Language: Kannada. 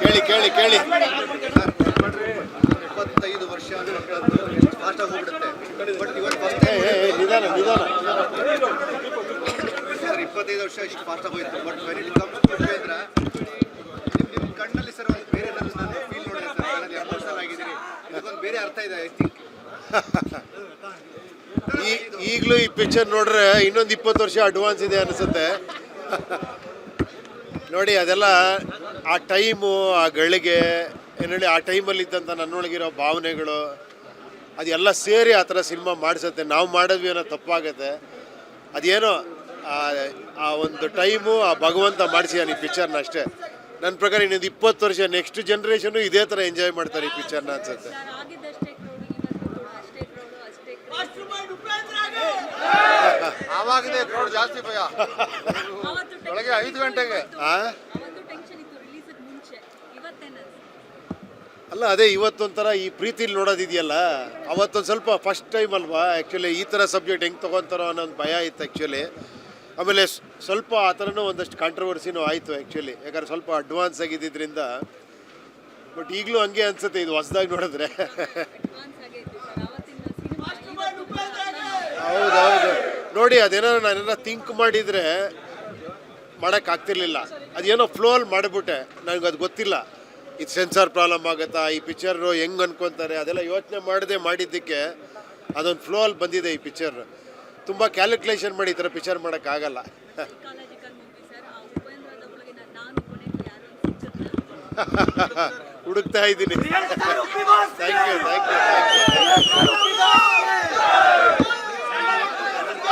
ಕೇಳಿ ಕೇಳಿ ಕೇಳಿ. ಇಪ್ಪತ್ತೈದು ವರ್ಷ ಫಾಸ್ಟ್ ಆಗಿ ಹೋಗ್ಬಿಡುತ್ತೆ. ಬಟ್ ಇವತ್ತು ನಿಧಾನ ನಿಧಾನ. ಸರ್ ಇಪ್ಪತ್ತೈದು ವರ್ಷ ಇಷ್ಟು ಫಾಸ್ಟ್ ಹೋಯ್ತು. ಬಟ್ ವೆರಿ ಕಮ್ಸ್ ಉಪೇಂದ್ರ ನಿಮ್ಮ ಕಣ್ಣಲ್ಲಿ ಸರ್ ಒಂದು ಬೇರೆ ನಾನು ಫೀಲ್ ನೋಡಿದೆ ಸರ್. ಕಣ್ಣಲ್ಲಿ ಎಮೋಷನಲ್ ಆಗಿದ್ದೀನಿ. ಇದಕ್ಕೊಂದು ಬೇರೆ ಅರ್ಥ ಇದೆ ಐ ಥಿಂಕ್ ಈಗಲೂ ಈ ಪಿಕ್ಚರ್ ನೋಡ್ರೆ ಇನ್ನೊಂದು ಇಪ್ಪತ್ತು ವರ್ಷ ಅಡ್ವಾನ್ಸ್ ಇದೆ ಅನಿಸುತ್ತೆ. ನೋಡಿ ಅದೆಲ್ಲ ಆ ಟೈಮು ಆ ಗಳಿಗೆ ಏನು ಹೇಳಿ ಆ ಟೈಮಲ್ಲಿ ಇದ್ದಂಥ ನನ್ನೊಳಗಿರೋ ಭಾವನೆಗಳು ಅದೆಲ್ಲ ಸೇರಿ ಆ ಥರ ಸಿನಿಮಾ ಮಾಡಿಸುತ್ತೆ. ನಾವು ಮಾಡಿದ್ವಿ ಅನ್ನೋ ತಪ್ಪಾಗುತ್ತೆ. ಅದೇನೋ ಆ- ಒಂದು ಟೈಮು ಆ ಭಗವಂತ ಮಾಡಿಸಿದಾನೆ ಈ ಪಿಕ್ಚರ್ನ ಅಷ್ಟೇ. ನನ್ನ ಪ್ರಕಾರ ಇನ್ನೊಂದು ಇಪ್ಪತ್ತು ವರ್ಷ ನೆಕ್ಸ್ಟ್ ಜನ್ರೇಷನು ಇದೇ ಥರ ಎಂಜಾಯ್ ಮಾಡ್ತಾರೆ ಈ ಪಿಕ್ಚರ್ನ ಅನ್ಸುತ್ತೆ. ಆವಾಗಲೇ ಕ್ರೌಡ್ ಜಾಸ್ತಿ ಭಯ. ಬೆಳಗ್ಗೆ ಐದು ಗಂಟೆಗೆ. ಆ? ಅವತ್ತು ಟೆನ್ಷನ್ ಇತ್ತು ರಿಲೀಸ್ ಮುಂಚೆ. ಇವತ್ತೇನ ಅಲ್ಲ ಅದೇ ಇವತ್ತೊಂಥರ ಈ ಪ್ರೀತಿಲಿ ನೋಡೋದಿದೆಯಲ್ಲ ಅವತ್ತೊಂದು ಸ್ವಲ್ಪ ಫಸ್ಟ್ ಟೈಮ್ ಅಲ್ವಾ? ಆ್ಯಕ್ಚುಲಿ ಈ ಥರ ಸಬ್ಜೆಕ್ಟ್ ಹೆಂಗೆ ತೊಗೊತಾರೋ ಅನ್ನೋ ಒಂದು ಭಯ ಇತ್ತು ಆ್ಯಕ್ಚುಲಿ ಆಮೇಲೆ ಸ್- ಸ್ವಲ್ಪ ಆ ಥರನೂ ಒಂದಷ್ಟು ಕಾಂಟ್ರವರ್ಸಿನೂ ಆಯಿತು ಆ್ಯಕ್ಚುಲಿ ಯಾಕಂದ್ರೆ ಸ್ವಲ್ಪ ಅಡ್ವಾನ್ಸ್ ಆಗಿದ್ದರಿಂದ ಬಟ್ ಈಗಲೂ ಹಂಗೆ ಅನ್ಸುತ್ತೆ ಇದು ಹೊಸ್ದಾಗಿ ನೋಡಿದ್ರೆ. ಅಡ್ವಾನ್ಸ್ ಆಗೈತೆ ಸರ್. ಅವತ್ತಿನ ಸಿನಿಮಾ ಇವತ್ತು ಕೂಡ ಹೌದೌದು. ನೋಡಿ ಅದೇನೋ ನಾನೇನಾರ ಥಿಂಕ್ ಮಾಡಿದರೆ ಮಾಡೋಕ್ಕಾಗ್ತಿರ್ಲಿಲ್ಲ. ಅದೇನೋ ಫ್ಲೋಲ್ಲಿ ಮಾಡಿಬಿಟ್ಟೆ. ನನಗೆ ಅದು ಗೊತ್ತಿಲ್ಲ. ಇದು ಸೆನ್ಸಾರ್ ಪ್ರಾಬ್ಲಮ್ ಆಗುತ್ತಾ, ಈ ಪಿಕ್ಚರು ಹೆಂಗೆ ಅನ್ಕೊತಾರೆ, ಅದೆಲ್ಲ ಯೋಚನೆ ಮಾಡದೆ ಮಾಡಿದ್ದಕ್ಕೆ ಅದೊಂದು ಫ್ಲೋಲ್ಲಿ ಬಂದಿದೆ ಈ ಪಿಕ್ಚರ್ ತುಂಬ ಕ್ಯಾಲ್ಕುಲೇಷನ್ ಮಾಡಿ ಈ ಥರ ಪಿಕ್ಚರ್ ಮಾಡೋಕ್ಕಾಗಲ್ಲ. ಹುಡುಕ್ತಾ ಇದ್ದೀನಿ. Thank you thank you thank you